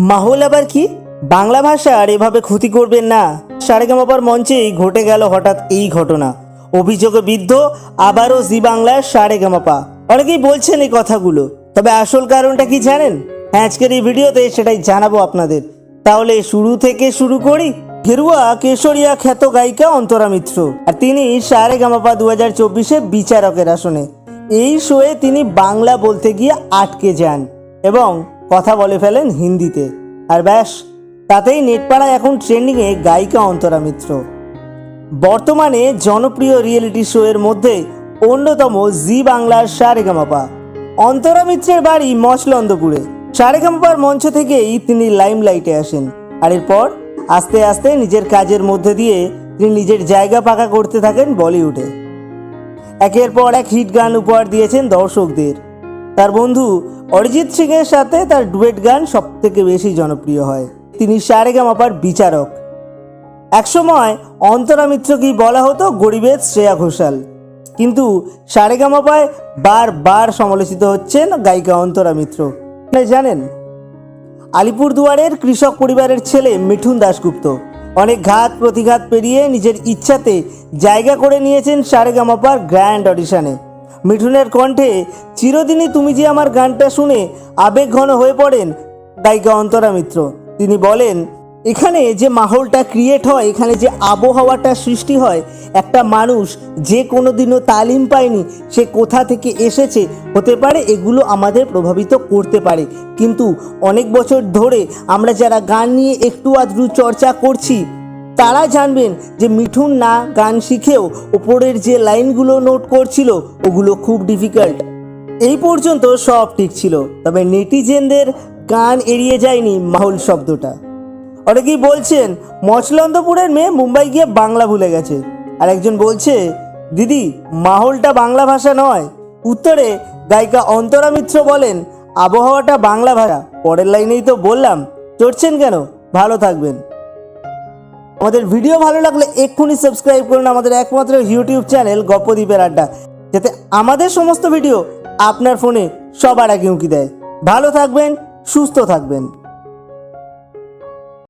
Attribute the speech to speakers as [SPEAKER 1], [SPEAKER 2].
[SPEAKER 1] মাহল আবার কি? বাংলা ভাষার এভাবে ক্ষতি করবেন না। সারেগামাপার মঞ্চেই ঘটে গেল হঠাৎ এই ঘটনা। অভিযোগে বিদ্ধ, আবারও জি বাংলার সারেগামাপা। অনেকেই বলছেন এই কথাগুলো। তবে আসল কারণটা কি জানেন? হ্যাঁ আজকের এই ভিডিওতে সেটাই জানাব আপনাদের। তাহলে শুরু থেকে শুরু করি। গেরুয়া কেশরিয়া খ্যাত গায়িকা অন্তরা মিত্র। আর তিনি সারে গামাপা দু হাজার চব্বিশে বিচারকের আসনে। এই শোয়ে তিনি বাংলা বলতে গিয়ে আটকে যান। এবং কথা বলে ফেলেন হিন্দিতে। আর ব্যাস, তাতেই নেটপাড়ায় এখন ট্রেন্ডিংয়ে গায়িকা অন্তরা মিত্র। বর্তমানে জনপ্রিয় রিয়েলিটি শো এর মধ্যে অন্যতম জি বাংলার সারেগামাপা অন্তরা মিত্রের বাড়ি মচলন্দপুরে। সারেগামাপার মঞ্চ থেকেই তিনি লাইমলাইটে আসেন। আর এরপর আস্তে আস্তে নিজের কাজের মধ্যে দিয়ে তিনি নিজের জায়গা পাকা করতে থাকেন বলিউডে। একের পর এক হিট গান উপহার দিয়েছেন দর্শকদের। তার বন্ধু অরিজিৎ সিং এর সাথে তার ডুয়েট গান সব থেকে বেশি জনপ্রিয় হয়। তিনি সারেগামাপার বিচারক। একসময় অন্তরা মিত্রকেই বলা হতো গরিবের শ্রেয়া ঘোষাল। কিন্তু সারেগামাপায় বারবার সমালোচিত হচ্ছেন গায়িকা অন্তরা মিত্র। জানেন, আলিপুরদুয়ারের কৃষক পরিবারের ছেলে মিঠুন দাশগুপ্ত। অনেক ঘাত প্রতিঘাত পেরিয়ে নিজের ইচ্ছাতে জায়গা করে নিয়েছেন সারেগামাপার গ্র্যান্ড অডিশনে। মিঠুনের কণ্ঠে, চিরদিনই তুমি যে আমার গানটা শুনে আবেগঘন হয়ে পড়েন গায়িকা অন্তরা মিত্র। তিনি বলেন, এখানে যে মাহলটা ক্রিয়েট হয়, এখানে যে আবহাওয়াটা সৃষ্টি হয়, একটা মানুষ যে কোনো দিনও তালিম পায়নি, সে কোথা থেকে এসেছে, হতে পারে এগুলো আমাদের প্রভাবিত করতে পারে। কিন্তু অনেক বছর ধরে আমরা যারা গান নিয়ে একটু আধটু চর্চা করছি তারা জানবেন যে মিঠুন না গান শিখেও ওপরের যে লাইনগুলো নোট করছিল, ওগুলো খুব ডিফিকাল্ট এই পর্যন্ত সব ঠিক ছিল, তবে নেটিজেনদের গান এড়িয়ে যায়নি মাহুল শব্দটা। অনেকেই বলছেন, মচলন্দপুরের মেয়ে মুম্বাই গিয়ে বাংলা ভুলে গেছে। আর একজন বলছে, দিদি, মাহলটা বাংলা ভাষা নয়। উত্তরে গায়িকা অন্তরা মিত্র বলেন, আবহাওয়াটা বাংলা ভাষা। পরের লাইনেই তো বললাম, চড়ছেন কেন? ভালো থাকবেন। আমাদের ভিডিও ভালো লাগলে এক্ষুনি সাবস্ক্রাইব করুন আমাদের একমাত্র ইউটিউব চ্যানেল গপ্পদ্বীপের আড্ডা। যাতে আমাদের সমস্ত ভিডিও আপনার ফোনে সবার আগে উঁকি দেয়। ভালো থাকবেন, সুস্থ থাকবেন।